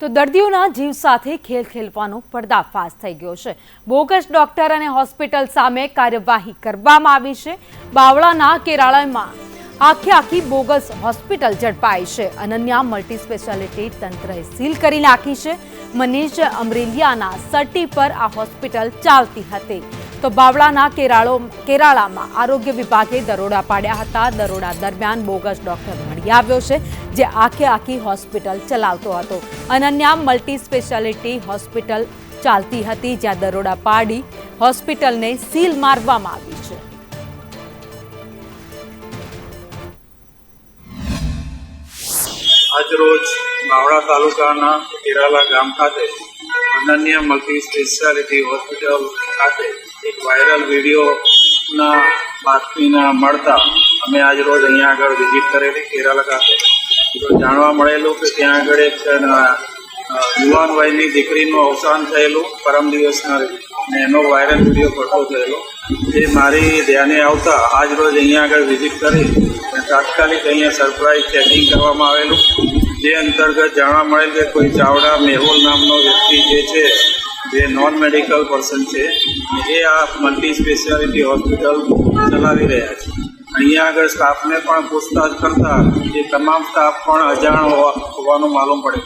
તો દર્દીઓના જીવ સાથે ખેલ ખેલવાનો પર્દાફાશ થઈ ગયો છે. બોગસ ડોક્ટર અને હોસ્પિટલ સામે કાર્યવાહી કરવામાં આવી છે. બાવળાના કેરાળામાં આખી આખી બોગસ હોસ્પિટલ ઝડપાઈ છે. અનન્યા મલ્ટી સ્પેશિયાલિટી તંત્રએ સીલ કરી નાખી છે. મનીષ અમરેલિયાના સટી પર આ હોસ્પિટલ ચાલતી હતી. તો બાવળાના કેરાળો, કેરાળામાં આરોગ્ય વિભાગે દરોડા પાડ્યા હતા. દરોડા દરમિયાન બોગસ ડોક્ટર મળી આવ્યો છે. જે આખે આખી હોસ્પિટલ ચલાવતો હતો. અનન્યા મલ્ટી સ્પેશિયાલિટી હોસ્પિટલ ચાલતી હતી, જ્યાં દરોડા પાડી હોસ્પિટલને સીલ મારવામાં આવી છે. આજરોજ બાવળા તાલુકાના કેરાલા ગામ ખાતે અનન્ય મલ્ટી સ્પેશિયાલિટી હોસ્પિટલ ખાતે એક વાયરલ વિડીયોના બાતમીના મળતા અમે આજરોજ અહીંયા આગળ વિઝિટ કરેલી કેરાલા ખાતે. જાણવા મળેલું કે ત્યાં આગળ એક યુવાન વયની દીકરીનું અવસાન થયેલું, પરમ દિવસના અને એનો વાયરલ વીડિયો ફોટો થયેલો. એ મારી ધ્યાને આવતા આજ રોજ અહીંયા આગળ વિઝિટ કરી અને તાત્કાલિક અહીંયા સરપ્રાઇઝ ચેકિંગ કરવામાં આવેલું. જે અંતર્ગત જાણવા મળેલ કે કોઈ ચાવડા મેહુલ નામનો વ્યક્તિ જે છે, જે નોન મેડિકલ પર્સન છે, એ આ મલ્ટી સ્પેશિયાલિટી હોસ્પિટલ ચલાવી રહ્યા છે. અહીંયા આગળ સ્ટાફને પણ પૂછતાછ કરતા એ તમામ સ્ટાફ પણ અજાણ હોવા હોવાનું માલુમ પડે.